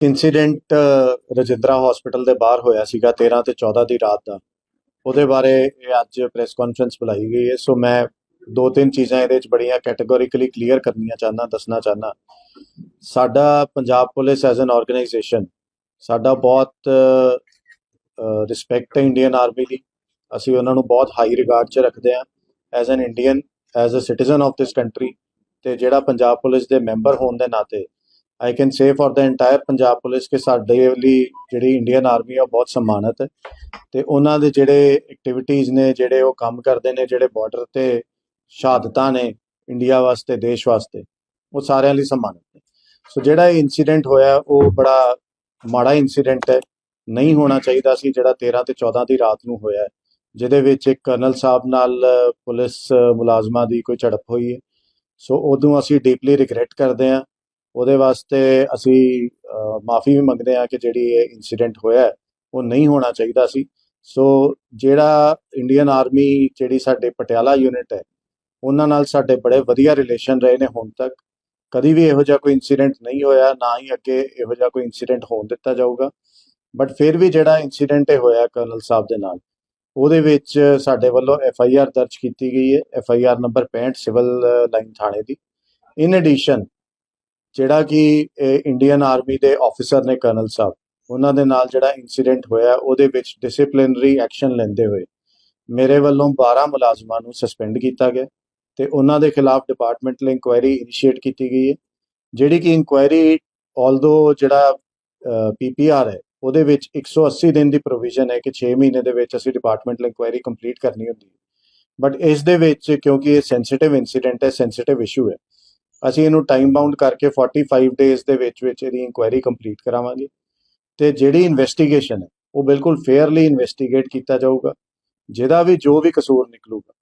Incident Rajindra hospital ਦੇ ਬਾਹਰ ਹੋਇਆ ਸੀਗਾ 13 ਤੇ 14 ਦੀ ਰਾਤ ਦਾ। ਉਹਦੇ ਬਾਰੇ ਇਹ ਅੱਜ ਪ੍ਰੈਸ ਕਾਨਫਰੰਸ ਬੁਲਾਈ ਗਈ ਹੈ। ਸੋ ਮੈਂ ਦੋ ਤਿੰਨ ਚੀਜ਼ਾਂ ਇਹਦੇ ਵਿੱਚ ਬੜੀਆਂ ਕੈਟਾਗੋਰੀਕਲੀ ਕਲੀਅਰ ਕਰਨੀਆਂ ਚਾਹੁੰਦਾ, ਦੱਸਣਾ ਚਾਹੁੰਦਾ। ਸਾਡਾ Punjab police as an organisation ਸਾਡਾ ਬਹੁਤ ਰਿਸਪੈਕਟ ਹੈ ਇੰਡੀਅਨ ਆਰਮੀ ਦੀ। ਅਸੀਂ ਉਹਨਾਂ ਨੂੰ ਬਹੁਤ ਹਾਈ ਰਿਗਾਰਡ 'ਚ ਰੱਖਦੇ ਹਾਂ। As an Indian as a citizen of this country ਤੇ ਜਿਹੜਾ ਪੰਜਾਬ ਪੁਲਿਸ ਦੇ ਮੈਂਬਰ ਹੋਣ ਦੇ ਨਾਤੇ I can say for the entire Punjab police ਕਿ ਸਾਡੇ ਲਈ ਜਿਹੜੀ ਇੰਡੀਅਨ ਆਰਮੀ ਆ, ਉਹ ਬਹੁਤ ਸਨਮਾਨਿਤ ਹੈ। ਤੇ ਉਹਨਾਂ ਦੇ ਜਿਹੜੇ ਐਕਟੀਵਿਟੀਜ਼ ਨੇ, ਜਿਹੜੇ ਉਹ ਕੰਮ ਕਰਦੇ ਨੇ, ਜਿਹੜੇ ਬਾਰਡਰ ਤੇ ਸ਼ਹਾਦਤਾਂ ਨੇ ਇੰਡੀਆ ਵਾਸਤੇ, ਦੇਸ਼ ਵਾਸਤੇ, ਉਹ ਸਾਰਿਆਂ ਲਈ ਸਨਮਾਨਿਤ ਨੇ। ਸੋ ਜਿਹੜਾ ਇਹ ਇਨਸੀਡੈਂਟ ਹੋਇਆ, ਉਹ ਬੜਾ ਮਾੜਾ ਇਨਸੀਡੈਂਟ ਹੈ। ਨਹੀਂ ਹੋਣਾ ਚਾਹੀਦਾ ਸੀ, ਜਿਹੜਾ 13 ਤੇ 14 ਦੀ ਰਾਤ ਨੂੰ ਹੋਇਆ ਜਿਹਦੇ ਵਿੱਚ ਇੱਕ ਕਰਨਲ ਸਾਹਿਬ ਨਾਲ ਪੁਲਿਸ ਮੁਲਾਜ਼ਮਾਂ ਦੀ ਕੋਈ ਝੜਪ ਹੋਈ ਹੈ। ਸੋ ਉਦੋਂ ਅਸੀਂ ਡੀਪਲੀ ਰਿਗਰੈਟ ਕਰਦੇ ਹਾਂ। ਉਹਦੇ ਵਾਸਤੇ ਅਸੀਂ ਮਾਫੀ ਵੀ ਮੰਗਦੇ ਹਾਂ ਕਿ ਜਿਹੜੀ ਇਹ ਇਨਸੀਡੈਂਟ ਹੋਇਆ ਉਹ ਨਹੀਂ ਹੋਣਾ ਚਾਹੀਦਾ ਸੀ। ਸੋ ਜਿਹੜਾ ਇੰਡੀਅਨ ਆਰਮੀ ਜਿਹੜੀ ਸਾਡੇ ਪਟਿਆਲਾ ਯੂਨਿਟ ਹੈ, ਉਹਨਾਂ ਨਾਲ ਸਾਡੇ ਬੜੇ ਵਧੀਆ ਰਿਲੇਸ਼ਨ ਰਹੇ ਨੇ ਹੁਣ ਤੱਕ। ਕਦੀ ਵੀ ਇਹੋ ਜਿਹਾ ਕੋਈ ਇਨਸੀਡੈਂਟ ਨਹੀਂ ਹੋਇਆ, ਨਾ ਹੀ ਅੱਗੇ ਇਹੋ ਜਿਹਾ ਕੋਈ ਇਨਸੀਡੈਂਟ ਹੋਣ ਦਿੱਤਾ ਜਾਊਗਾ। ਬਟ ਫਿਰ ਵੀ ਜਿਹੜਾ ਇਨਸੀਡੈਂਟ ਇਹ ਹੋਇਆ ਕਰਨਲ ਸਾਹਿਬ ਦੇ ਨਾਲ, ਉਹਦੇ ਵਿੱਚ ਸਾਡੇ ਵੱਲੋਂ ਐਫ ਆਈ ਆਰ ਦਰਜ ਕੀਤੀ ਗਈ ਹੈ F I R number 65 civil line ਥਾਣੇ ਦੀ। ਇਨ ਐਡੀਸ਼ਨ ਜਿਹੜਾ ਕਿ ਇੰਡੀਅਨ ਆਰਮੀ ਦੇ ਆਫੀਸਰ ਨੇ ਕਰਨਲ ਸਾਹਿਬ, ਉਹਨਾਂ ਦੇ ਨਾਲ ਜਿਹੜਾ ਇਨਸੀਡੈਂਟ ਹੋਇਆ, ਉਹਦੇ ਵਿੱਚ ਡਿਸਪਲਿਨਰੀ ਐਕਸ਼ਨ ਲੈਂਦੇ ਹੋਏ ਮੇਰੇ ਵੱਲੋਂ 12 ਮੁਲਾਜ਼ਮਾਂ ਨੂੰ ਸਸਪੈਂਡ ਕੀਤਾ ਗਿਆ ਤੇ ਉਹਨਾਂ ਦੇ ਖਿਲਾਫ ਡਿਪਾਰਟਮੈਂਟਲ ਇਨਕੁਆਇਰੀ ਇਨੀਸ਼ੀਏਟ ਕੀਤੀ ਗਈ ਹੈ, ਜਿਹੜੀ ਕਿ ਇਨਕੁਆਇਰੀ ਆਲਦੋ ਜਿਹੜਾ ਪੀਪੀਆਰ ਹੈ, ਉਹਦੇ ਵਿੱਚ 180 ਦਿਨ ਦੀ ਪ੍ਰੋਵੀਜ਼ਨ ਹੈ ਕਿ 6 ਮਹੀਨੇ ਦੇ ਵਿੱਚ ਅਸੀਂ ਡਿਪਾਰਟਮੈਂਟਲ ਇਨਕੁਆਇਰੀ ਕੰਪਲੀਟ ਕਰਨੀ ਹੁੰਦੀ ਹੈ। ਬਟ ਇਸ ਦੇ ਵਿੱਚ ਕਿਉਂਕਿ ਇਹ ਸੈਂਸਿਟਿਵ ਇਨਸੀਡੈਂਟ ਹੈ ਸੈਂਸਿਟਿਵ ਇਸ਼ੂ ਹੈ ਅਸੀਂ ਇਹਨੂੰ ਟਾਈਮ ਬਾਉਂਡ ਕਰਕੇ 45 ਡੇਜ਼ ਦੇ ਵਿੱਚ ਵਿੱਚ ਇਹਦੀ ਇਨਕੁਆਇਰੀ ਕੰਪਲੀਟ ਕਰਾਵਾਂਗੇ। ਤੇ ਜਿਹੜੀ ਇਨਵੈਸਟੀਗੇਸ਼ਨ ਹੈ, ਉਹ ਬਿਲਕੁਲ ਫੇਅਰਲੀ ਇਨਵੈਸਟੀਗੇਟ ਕੀਤਾ ਜਾਊਗਾ। ਜਿਹਦਾ ਵੀ ਜੋ ਵੀ ਕਸੂਰ ਨਿਕਲੂਗਾ,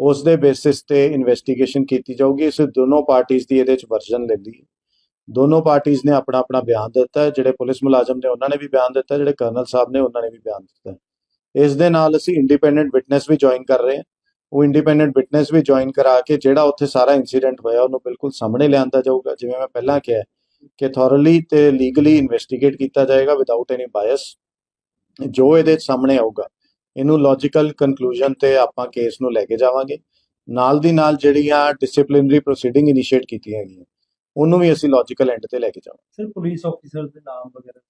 ਉਸ ਦੇ ਬੇਸਿਸ ਤੇ ਇਨਵੈਸਟੀਗੇਸ਼ਨ ਕੀਤੀ ਜਾਊਗੀ। ਇਸ ਦੋਨੋਂ ਪਾਰਟੀਆਂ ਦੀ ਇਹਦੇ ਵਿੱਚ ਵਰਜਨ ਲੈਂਦੀ ਹੈ। ਦੋਨੋਂ ਪਾਰਟੀਆਂ ਨੇ ਆਪਣਾ ਆਪਣਾ ਬਿਆਨ ਦਿੱਤਾ ਜਿਹੜੇ ਪੁਲਿਸ ਮੁਲਾਜ਼ਮ ਨੇ, ਉਹਨਾਂ ਨੇ ਵੀ ਬਿਆਨ ਦਿੱਤਾ ਜਿਹੜੇ ਕਰਨਲ ਸਾਹਿਬ ਨੇ, ਉਹਨਾਂ ਨੇ ਵੀ ਬਿਆਨ ਦਿੱਤਾ ਇਸ ਦੇ ਨਾਲ ਅਸੀਂ ਇੰਡੀਪੈਂਡੈਂਟ ਵਿਟਨੈਸ ਵੀ ਜੁਆਇਨ ਕਰ ਰਹੇ ਹਾਂ। ਉਹ ਇੰਡੀਪੈਂਡੈਂਟ ਵਿਟਨੈਸ ਵੀ ਜੁਆਇਨ ਕਰਾ ਕੇ ਜਿਹੜਾ ਉੱਥੇ ਸਾਰਾ ਇਨਸੀਡੈਂਟ ਹੋਇਆ ਉਹਨੂੰ ਬਿਲਕੁਲ ਸਾਹਮਣੇ ਲਿਆਂਦਾ ਜਾਊਗਾ। ਜਿਵੇਂ ਮੈਂ ਪਹਿਲਾਂ ਕਿਹਾ ਕਿ ਥੋਰਲੀ ਤੇ ਲੀਗਲੀ ਇਨਵੈਸਟੀਗੇਟ ਕੀਤਾ ਜਾਏਗਾ ਵਿਦਆਊਟ ਐਨੀ ਬਾਇਸ ਜੋ ਇਹਦੇ ਸਾਹਮਣੇ ਆਊਗਾ ਇਹਨੂੰ ਲੌਜੀਕਲ ਕਨਕਲੂਜਨ ਤੇ ਆਪਾਂ ਕੇਸ ਨੂੰ ਲੈ ਕੇ ਜਾਵਾਂਗੇ। ਨਾਲ ਦੀ ਨਾਲ ਜਿਹੜੀਆਂ ਡਿਸਪਲਿਨਰੀ ਪ੍ਰੋਸੀਡਿੰਗ ਇਨੀਸ਼ੀਏਟ ਕੀਤੀਆਂ ਗਈਆਂ ਉਹਨੂੰ ਵੀ ਅਸੀਂ ਲੌਜੀਕਲ ਐਂਡ ਤੇ ਲੈ ਕੇ ਜਾਵਾਂਗੇ। ਸਰ ਪੁਲਿਸ ਆਫੀਸਰ ਦੇ ਨਾਮ ਵਗੈਰਾ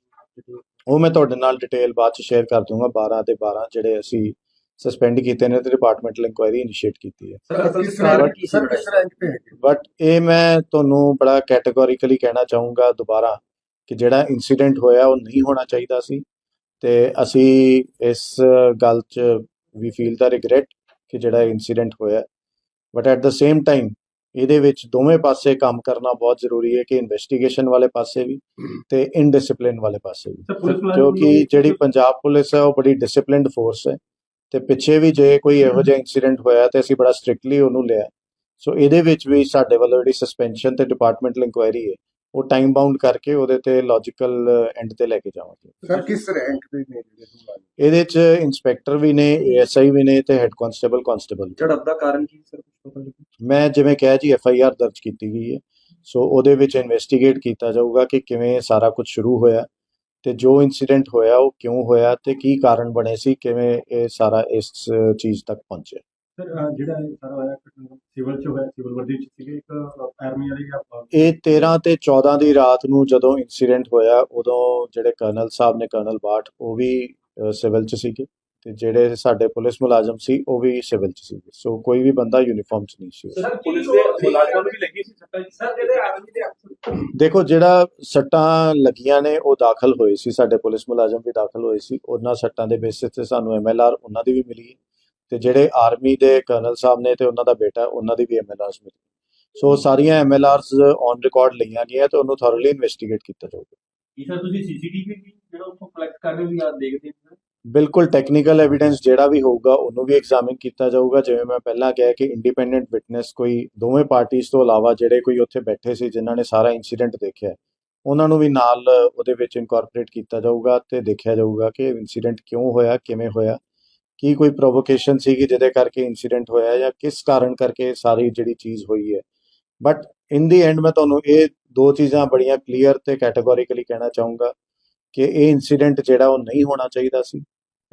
ਉਹ ਮੈਂ ਤੁਹਾਡੇ ਨਾਲ ਡਿਟੇਲ ਬਾਅਦ ਚ ਸ਼ੇਅਰ ਕਰ ਦੂੰਗਾ 12 ਤੇ 12 ਜਿਹੜੇ ਅਸੀਂ ਸਸਪੈਂਡ ਕੀਤੇ ਨੇ ਤੇ ਡਿਪਾਰਟਮੈਂਟਲ ਇਨਕੁਆਇਰੀ ਇਨੀਸ਼ੀਏਟ ਕੀਤੀ ਹੈ। ਸਰ ਅਸਲ ਕਿਸ ਰੈਂਕ ਕੀ ਸਰ ਸੀ ਕਿਸ ਰੈਂਕ ਤੇ ਹੈਗੇ ਬਟ ਇਹ ਮੈਂ ਤੁਹਾਨੂੰ ਬੜਾ ਕੈਟਾਗੋਰੀਕਲੀ ਕਹਿਣਾ ਚਾਹੂੰਗਾ ਦੁਬਾਰਾ ਕਿ ਜਿਹੜਾ ਇਨਸੀਡੈਂਟ ਹੋਇਆ ਉਹ ਨਹੀਂ ਹੋਣਾ ਚਾਹੀਦਾ ਸੀ ਤੇ ਅਸੀਂ ਇਸ ਗੱਲ 'ਚ ਵੀ ਫੀਲ ਦਾ ਰਿਗਰੈਟ ਕਿ ਜਿਹੜਾ ਇਨਸੀਡੈਂਟ ਹੋਇਆ। But at the same time ਇਹਦੇ ਵਿੱਚ ਦੋਵੇਂ ਪਾਸੇ ਕੰਮ ਕਰਨਾ ਬਹੁਤ ਜ਼ਰੂਰੀ ਹੈ ਕਿ ਇਨਵੈਸਟੀਗੇਸ਼ਨ ਵਾਲੇ ਪਾਸੇ ਵੀ ਤੇ ਇਨਡਿਸਪਲਿਨ ਵਾਲੇ ਪਾਸੇ ਵੀ। ਕਿਉਂਕਿ ਜਿਹੜੀ ਪੰਜਾਬ ਪੁਲਿਸ ਹੈ ਉਹ ਬੜੀ ਡਿਸਪਲਿਨਡ ਫੋਰਸ ਹੈ। ਤੇ ਪਿੱਛੇ ਵੀ ਜੇ ਕੋਈ ਇਹੋ ਜਿਹਾ ਇਨਸੀਡੈਂਟ ਹੋਇਆ ਤੇ ਅਸੀਂ ਬੜਾ ਸਟ੍ਰਿਕਟਲੀ ਉਹਨੂੰ ਲਿਆ। ਸੋ ਇਹਦੇ ਵਿੱਚ ਵੀ ਸਾਡੇ ਵੱਲੋਂ ਜਿਹੜੀ ਸਸਪੈਂਸ਼ਨ ਤੇ ਡਿਪਾਰਟਮੈਂਟਲ ਇਨਕੁਆਇਰੀ ਹੈ ਉਹ ਟਾਈਮ ਬਾਉਂਡ ਕਰਕੇ ਉਹਦੇ ਤੇ ਲੌਜੀਕਲ ਐਂਡ ਤੇ ਲੈ ਕੇ ਜਾਵਾਂਗੇ। ਸਰ ਕਿਸ ਰੈਂਕ ਦੇ ਨੇ ਜਿਹੜੇ ਮੁਲਾਜ਼ਮ ਇਹਦੇ ਚ ਇਨਸਪੈਕਟਰ ਵੀ ਨੇ ਏਐਸਆਈ ਵੀ ਨੇ ਤੇ ਹੈੱਡ ਕਾਂਸਟੇਬਲ ਕਾਂਸਟੇਬਲ ਝੜਪ ਦਾ ਕਾਰਨ ਕੀ ਸਰ ਕੁਝ ਪਤਾ ਲੱਗਿਆ? ਮੈਂ ਜਿਵੇਂ ਕਿਹਾ ਜੀ ਐਫ ਆਈ ਆਰ ਦਰਜ ਕੀਤੀ ਗਈ ਹੈ। ਸੋ ਉਹਦੇ ਵਿੱਚ ਇਨਵੈਸਟੀਗੇਟ ਕੀਤਾ ਜਾਊਗਾ ਕਿ ਕਿਵੇਂ ਸਾਰਾ ਕੁਝ ਸ਼ੁਰੂ ਹੋਇਆ। ਤੇ ਜੋ ਇਨਸੀਡੈਂਟ ਹੋਇਆ ਉਹ ਕਿਉਂ ਹੋਇਆ ਤੇ ਕੀ ਕਾਰਨ ਬਣੇ ਸੀ? ਕਿਵੇਂ ਇਹ ਸਾਰਾ ਇਸ ਚੀਜ਼ ਤੱਕ ਪਹੁੰਚਿਆ ਸਰ ਜਿਹੜਾ ਇਹ ਸਾਰਾ ਹੋਇਆ ਸਿਵਲ ਚ ਹੋਇਆ ਸਿਵਲ ਵਰਦੀ ਚ ਸੀਗੇ ਇੱਕ ਆਰਮੀ ਵਾਲੇ ਇਹ 13 ਤੇ 14 ਦੀ ਰਾਤ ਨੂੰ ਜਦੋਂ ਇਨਸੀਡੈਂਟ ਹੋਇਆ ਉਦੋਂ ਜਿਹੜੇ ਕਰਨਲ ਸਾਹਿਬ ਨੇ ਕਰਨਲ ਬਾਠ ਉਹ ਵੀ ਸਿਵਲ ਚ ਸੀਗੇ। ਤੇ ਜਿਹੜੇ ਸਾਡੇ ਪੁਲਿਸ ਮੁਲਾਜ਼ਮ ਸੀ ਉਹ ਵੀ ਸਿਵਲ ਚ ਸੀਗੇ। ਸੋ ਕੋਈ ਵੀ ਬੰਦਾ ਯੂਨੀਫਾਰਮ ਚ ਨਹੀਂ ਸੀ ਸਰ ਪੁਲਿਸ ਦੇ ਮੁਲਾਜ਼ਮਾਂ ਨੂੰ ਵੀ ਲੱਗੀ ਸੀ ਸੱਟਾਂ ਜੀ? ਸਰ ਜਿਹੜੇ ਆਰਮੀ ਦੇ ਅਫਸਰ ਦੇਖੋ ਜਿਹੜਾ ਸੱਟਾਂ ਲੱਗੀਆਂ ਨੇ ਉਹ ਦਾਖਲ ਹੋਏ ਸੀ। ਸਾਡੇ ਪੁਲਿਸ ਮੁਲਾਜ਼ਮ ਵੀ ਦਾਖਲ ਹੋਏ ਸੀ। ਉਹਨਾਂ ਸੱਟਾਂ ਦੇ ਬੇਸਿਸ ਤੇ ਸਾਨੂੰ ਐਮਐਲਆਰ ਉਹਨਾਂ ਦੀ ਵੀ ਮਿਲੀ। ਤੇ ਜਿਹੜੇ ਆਰਮੀ ਦੇ ਕਰਨਲ ਸਾਹਿਬ ਨੇ ਤੇ ਉਹਨਾਂ ਦਾ ਬੇਟਾ ਉਹਨਾਂ ਦੀ ਵੀ ਐਮਐਲਆਰਸ ਮਿਲੀ। ਸੋ ਸਾਰੀਆਂ ਐਮਐਲਆਰਸ ਔਨ ਰਿਕਾਰਡ ਲਈਆਂ ਗਈਆਂ ਤੇ ਉਹਨੂੰ ਥੋਰਲੀ ਇਨਵੈਸਟੀਗੇਟ ਕੀਤਾ ਜਾਊਗਾ। ਕੀ ਸਰ ਤੁਸੀਂ ਸੀਸੀਟੀਵੀ ਜਿਹੜਾ ਉੱਥੋਂ ਕਲੈਕਟ ਕਰ ਰਹੇ ਹੋ ਜਾਂ ਦੇਖਦੇ ਹੋ? ਬਿਲਕੁਲ ਟੈਕਨੀਕਲ ਐਵੀਡੈਂਸ ਜਿਹੜਾ ਵੀ ਹੋਊਗਾ, ਉਹਨੂੰ ਵੀ ਐਗਜ਼ਾਮਿਨ ਕੀਤਾ ਜਾਊਗਾ। ਜਿਵੇਂ ਮੈਂ ਪਹਿਲਾਂ ਕਿਹਾ ਕਿ ਇੰਡੀਪੈਂਡੈਂਟ ਵਿਟਨੈਸ ਕੋਈ ਦੋਵੇਂ ਪਾਰਟੀਆਂ ਤੋਂ ਇਲਾਵਾ ਜਿਹੜੇ ਕੋਈ ਉੱਥੇ ਬੈਠੇ ਸੀ, ਜਿਨ੍ਹਾਂ ਨੇ ਸਾਰਾ ਇਨਸੀਡੈਂਟ ਦੇਖਿਆ ਉਹਨਾਂ ਨੂੰ ਵੀ ਨਾਲ ਉਹਦੇ ਵਿੱਚ ਇਨਕੋਰਪੋਰੇਟ ਕੀਤਾ ਜਾਊਗਾ ਤੇ ਦੇਖਿਆ ਜਾਊਗਾ ਕਿ ਇਨਸੀਡੈਂਟ ਕਿਉਂ ਹੋਇਆ, ਕਿਵੇਂ ਹੋਇਆ, ਕੀ ਕੋਈ ਪ੍ਰੋਵੋਕੇਸ਼ਨ ਸੀਗੀ ਜਿਹਦੇ ਕਰਕੇ ਇਨਸੀਡੈਂਟ ਹੋਇਆ ਜਾਂ ਕਿਸ ਕਾਰਨ ਕਰਕੇ ਸਾਰੀ ਜਿਹੜੀ ਚੀਜ਼ ਹੋਈ ਹੈ। ਬਟ ਇਨ ਦੀ ਐਂਡ ਮੈਂ ਤੁਹਾਨੂੰ ਇਹ ਦੋ ਚੀਜ਼ਾਂ ਬੜੀਆਂ ਕਲੀਅਰ ਤੇ ਕੈਟਾਗੋਰੀਕਲੀ ਕਹਿਣਾ ਚਾਹੂੰਗਾ ਕਿ ਇਹ ਇਨਸੀਡੈਂਟ ਜਿਹੜਾ ਉਹ ਨਹੀਂ ਹੋਣਾ ਚਾਹੀਦਾ ਸੀ।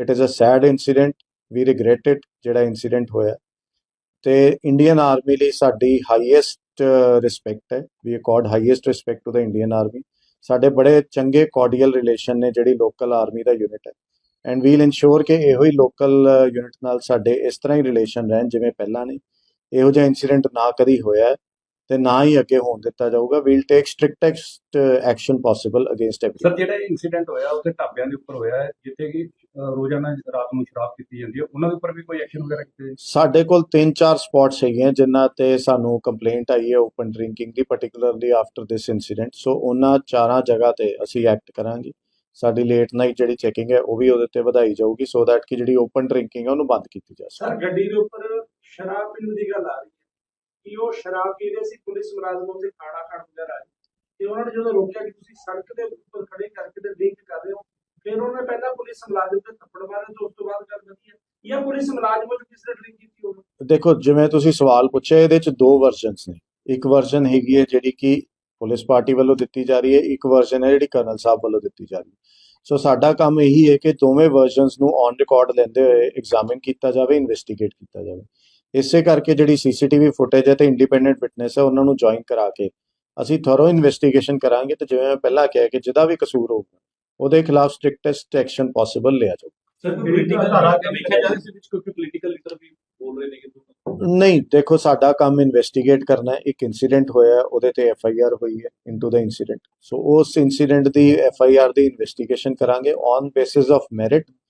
It is a sad incident we regret it ਜਿਹੜਾ ਇਨਸੀਡੈਂਟ ਹੋਇਆ। ਤੇ ਇੰਡੀਅਨ ਆਰਮੀ ਲਈ ਸਾਡੀ ਹਾਈਐਸਟ ਰਿਸਪੈਕਟ ਹੈ। We accord highest respect to the Indian army ਸਾਡੇ ਬੜੇ ਚੰਗੇ ਕੋਰਡੀਅਲ ਰਿਲੇਸ਼ਨ ਨੇ ਜਿਹੜੀ ਲੋਕਲ ਆਰਮੀ ਦਾ ਯੂਨਿਟ ਹੈ। ਐਂਡ ਵੀਲ ਇਨਸ਼ੋਰ ਕਿ ਇਹੋ ਹੀ ਲੋਕਲ ਯੂਨਿਟ ਨਾਲ ਸਾਡੇ ਇਸ ਤਰ੍ਹਾਂ ਹੀ ਰਿਲੇਸ਼ਨ ਰਹਿਣ ਜਿਵੇਂ ਪਹਿਲਾਂ ਨੇ। ਇਹੋ ਜਿਹਾ ਇਨਸੀਡੈਂਟ ਨਾ ਕਦੀ ਹੋਇਆ। ਤੇ ਨਾ ਹੀ ਅੱਗੇ ਹੋਣ ਦਿੱਤਾ ਜਾਊਗਾ। We'll take strictest action possible against every sir ਜਿਹੜਾ ਇਨਸੀਡੈਂਟ ਹੋਇਆ ਉਹ ਤੇ ਢਾਬਿਆਂ ਦੇ ਉੱਪਰ ਹੋਇਆ ਹੈ ਜਿੱਥੇ ਕਿ ਰੋਜ਼ਾਨਾ ਰਾਤ ਨੂੰ ਸ਼ਰਾਬ ਪੀਤੀ ਜਾਂਦੀ ਹੈ ਉਹਨਾਂ ਦੇ ਉੱਪਰ ਵੀ ਕੋਈ ਐਕਸ਼ਨ ਵਗੈਰਾ ਕੀਤੇ ਸਾਡੇ ਕੋਲ 3-4 ਸਪੌਟਸ ਹੈਗੀਆਂ ਜਿਨ੍ਹਾਂ ਤੇ ਸਾਨੂੰ ਕੰਪਲੇਂਟ ਆਈ ਹੈ open drinking the particularly after this incident so ਉਹਨਾਂ ਚਾਰਾਂ ਜਗ੍ਹਾ ਤੇ ਅਸੀਂ ਐਕਟ ਕਰਾਂਗੇ। ਸਾਡੀ ਲੇਟ ਨਾਈਟ ਜਿਹੜੀ ਚੈਕਿੰਗ ਹੈ ਉਹ ਵੀ ਉਹਦੇ ਤੇ ਵਧਾਈ ਜਾਊਗੀ ਸੋ ਦੈਟ ਕਿ ਜਿਹੜੀ ਓਪਨ ਡਰਿੰਕਿੰਗ ਹੈ ਉਹਨੂੰ ਬੰਦ ਕੀਤੀ ਜਾ ਸਕੇ। ਸਰ ਗੱਡੀ ਦੇ ਉੱਪਰ ਸ਼ਰਾਬ ਪੀਣ ਦੀ ਗੱਲ ਆ ਰਹੀ ਹੈ। ਕਿ ਉਹ ਸ਼ਰਾਬ ਪੀ ਰਹੇ ਸੀ, ਪੁਲਿਸ ਮੁਲਾਜ਼ਮ ਉਹਦੇ ਖਾਣਾ ਖਾਣ ਵਗੈਰਾ ਆਏ ਤੇ ਉਹਨਾਂ ਨੇ ਜਦੋਂ ਰੋਕਿਆ ਕਿ ਤੁਸੀਂ ਸੜਕ ਦੇ ਉੱਪਰ ਖੜੇ ਕਰਕੇ ਤੇ ਡਰਿੰਕ ਕਰ ਰਹੇ ਹੋ, ਫਿਰ ਉਹਨਾਂ ਨੇ ਪਹਿਲਾਂ ਪੁਲਿਸ ਮੁਲਾਜ਼ਮ ਤੇ ਥੱਪੜ ਮਾਰੇ ਤੇ ਉਸ ਤੋਂ ਬਾਅਦ ਗੱਲ ਵਧੀ ਹੈ। ਜਾਂ ਪੁਲਿਸ ਮੁਲਾਜ਼ਮ ਨੂੰ ਕਿਸ ਨੇ ਡਰਿੰਕ ਕੀਤੀ ਹੋਵੇ? ਦੇਖੋ, ਜਿਵੇਂ ਤੁਸੀਂ ਸਵਾਲ ਪੁੱਛਿਆ, ਇਹਦੇ ਚ ਦੋ ਵਰਜ਼ਨਸ ਨੇ। ਇੱਕ ਵਰਜ਼ਨ ਹੈਗੀ ਹੈ ਜਿਹੜੀ ਕਿ ਪੁਲਿਸ ਪਾਰਟੀ ਵੱਲੋਂ ਦਿੱਤੀ ਜਾ ਰਹੀ ਹੈ, ਇੱਕ ਵਰਜ਼ਨ ਹੈ ਜਿਹੜੀ ਕਰਨਲ ਸਾਹਿਬ ਵੱਲੋਂ ਦਿੱਤੀ ਜਾ ਰਹੀ ਹੈ। ਸੋ ਸਾਡਾ ਕੰਮ ਇਹੀ ਹੈ ਕਿ ਦੋਵੇਂ ਵਰਜ਼ਨਸ ਨੂੰ ਔਨ ਰਿਕਾਰਡ ਲੈਂਦੇ ਹੋਏ ਐਗਜ਼ਾਮਿਨ ਕੀਤਾ ਜਾਵੇ ਇਨਵੈਸਟੀਗੇਟ ਕੀਤਾ ਜਾਵੇ। ਇਸੇ ਕਰਕੇ ਜਿਹੜੀ ਸੀਸੀਟੀਵੀ ਫੁਟੇਜ ਹੈ ਤੇ ਇੰਡੀਪੈਂਡੈਂਟ ਵਿਟਨੈਸ ਹੈ ਉਹਨਾਂ ਨੂੰ ਜੁਆਇਨ ਕਰਾ ਕੇ ਅਸੀਂ ਥੋਰੋ ਇਨਵੈਸਟੀਗੇਸ਼ਨ ਕਰਾਂਗੇ ਤੇ ਜਿਵੇਂ ਮੈਂ ਪਹਿਲਾਂ ਕਿਹਾ ਕਿ ਜਿਹਦਾ ਵੀ ਕਸੂਰ ਹੋਊਗਾ ਉਹਦੇ ਖਿਲਾਫ ਸਟ੍ਰਿਕਟੈਸਟ ਐਕਸ਼ਨ ਪੋਸੀਬਲ ਲਿਆ ਜਾਊਗਾ ਸਰ ਪੋਲੀਟੀਕਲ ਧਾਰਾ ਧਾਰਾ ਵੇਖਿਆ ਜਾ ਰਿਹਾ ਸੀ? ਵਿੱਚ ਕੋਈ ਪੋਲੀਟੀਕਲ ਲੀਡਰ ਵੀ ਬੋਲ ਰਹੇ ਨੇ ਕਿ ਨਹੀਂ ਦੇਖੋ ਸਾਡਾ ਕੰਮ ਇਨਵੈਸਟੀਗੇਟ ਕਰਨਾ ਹੈ। ਇੱਕ ਇਨਸੀਡੈਂਟ ਹੋਇਆ ਹੈ, ਉਹਦੇ ਤੇ ਐਫ ਆਈ ਆਰ ਹੋਈ ਹੈ ਇਨਟੂ ਦਾ ਇਨਸੀਡੈਂਟ ਸੋ ਉਸ ਇਨਸੀਡੈਂਟ ਦੀ ਐਫ ਆਈ ਆਰ ਦੀ ਇਨਵੈਸਟੀਗੇਸ਼ਨ ਕਰਾਂਗੇ ਔਨ ਬੇਸਿਸ ਆਫ ਮੈਰਿਟ